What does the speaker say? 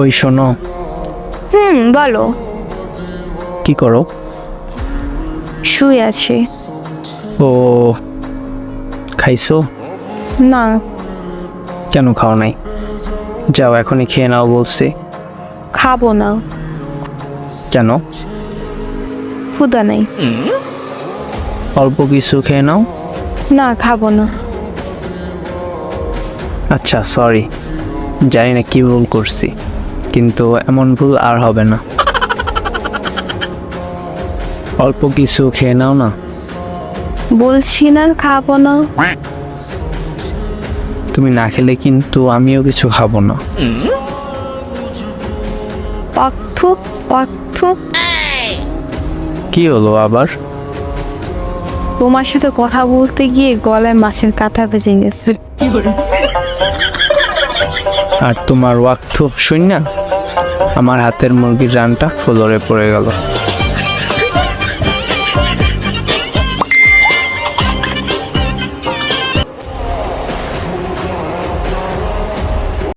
ওই শোনো। হুম বলো। কি করো? শুয়ে আছি। ও খাইছো? না। কেন খাও নাই? যাও এখনই খেয়ে নাও বলছি। খাব না। কেন? ক্ষুদা নাই। অল্প কিছু খেয়ে নাও। না খাব না। আচ্ছা সরি জানি না কি ভুল করছি। কিন্তু এমন ভুল আর হবে না। অল্প কিছু খেয়ে নাও না। বলছি না খাব না। তুমি না খেলে কিন্তু আমিও কিছু খাব না। কি হলো আবার? তোমার সাথে কথা বলতে গিয়ে গলায় মাছের কাঁটা বেজে গেছে। আর তোমার ওয়াক্ত শুন না আমার হাতের মুরগির রানটা ফ্লোরে পড়ে গেল।